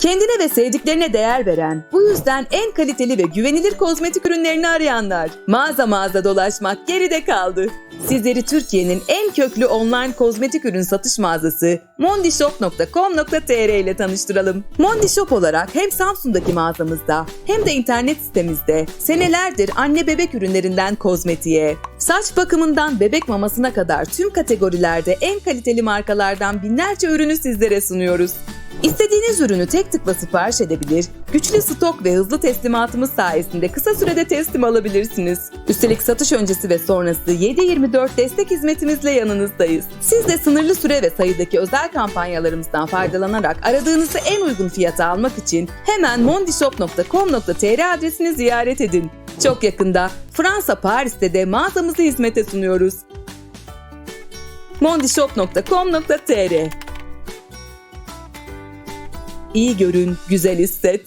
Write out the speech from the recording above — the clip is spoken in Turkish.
Kendine ve sevdiklerine değer veren, bu yüzden en kaliteli ve güvenilir kozmetik ürünlerini arayanlar. Mağaza mağaza dolaşmak geride kaldı. Sizleri Türkiye'nin en köklü online kozmetik ürün satış mağazası mondishop.com.tr ile tanıştıralım. Mondishop olarak hem Samsun'daki mağazamızda hem de internet sitemizde senelerdir anne bebek ürünlerinden kozmetiğe, saç bakımından bebek mamasına kadar tüm kategorilerde en kaliteli markalardan binlerce ürünü sizlere sunuyoruz. İstediğiniz ürünü tek tıkla sipariş edebilir, güçlü stok ve hızlı teslimatımız sayesinde kısa sürede teslim alabilirsiniz. Üstelik satış öncesi ve sonrası 7-24 destek hizmetimizle yanınızdayız. Siz de sınırlı süre ve sayıdaki özel kampanyalarımızdan faydalanarak aradığınızı en uygun fiyata almak için hemen mondishop.com.tr adresini ziyaret edin. Çok yakında Fransa Paris'te de mağazamızı hizmete sunuyoruz. mondishop.com.tr İyi görün, güzel hisset.